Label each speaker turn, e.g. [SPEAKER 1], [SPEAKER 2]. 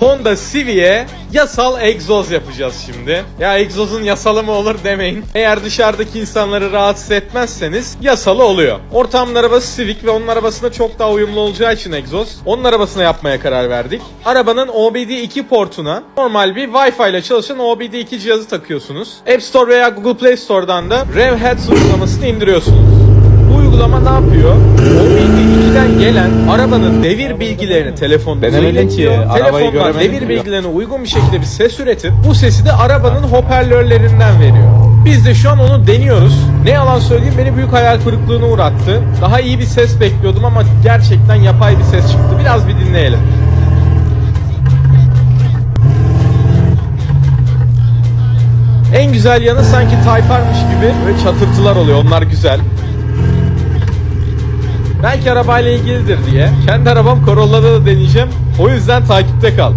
[SPEAKER 1] Honda Civic'e yasal egzoz yapacağız şimdi. Ya egzozun yasalı mı olur demeyin. Eğer dışarıdaki insanları rahatsız etmezseniz yasalı oluyor. Ortamın arabası Civic ve onun arabasına çok daha uyumlu olacağı için egzoz. Onun arabasına yapmaya karar verdik. Arabanın OBD2 portuna normal bir Wi-Fi ile çalışan OBD2 cihazı takıyorsunuz. App Store veya Google Play Store'dan da RevHeads uygulamasını indiriyorsunuz. Bu uygulama ne yapıyor? OBD2'den gelen arabanın devir bilgilerini iletiyor.
[SPEAKER 2] arabayı
[SPEAKER 1] Telefondan devir bilgilerine uygun bir şekilde bir ses üretip bu sesi de arabanın hoparlörlerinden veriyor. Biz de şu an onu deniyoruz. Ne yalan söyleyeyim beni büyük hayal kırıklığına uğrattı. Daha iyi bir ses bekliyordum ama gerçekten yapay bir ses çıktı. Biraz bir dinleyelim. En güzel yanı sanki Tayfar'mış gibi böyle çatırtılar oluyor. Onlar güzel. Belki arabayla ilgilidir diye. Kendi arabam Corolla'da da deneyeceğim. O yüzden takipte kal.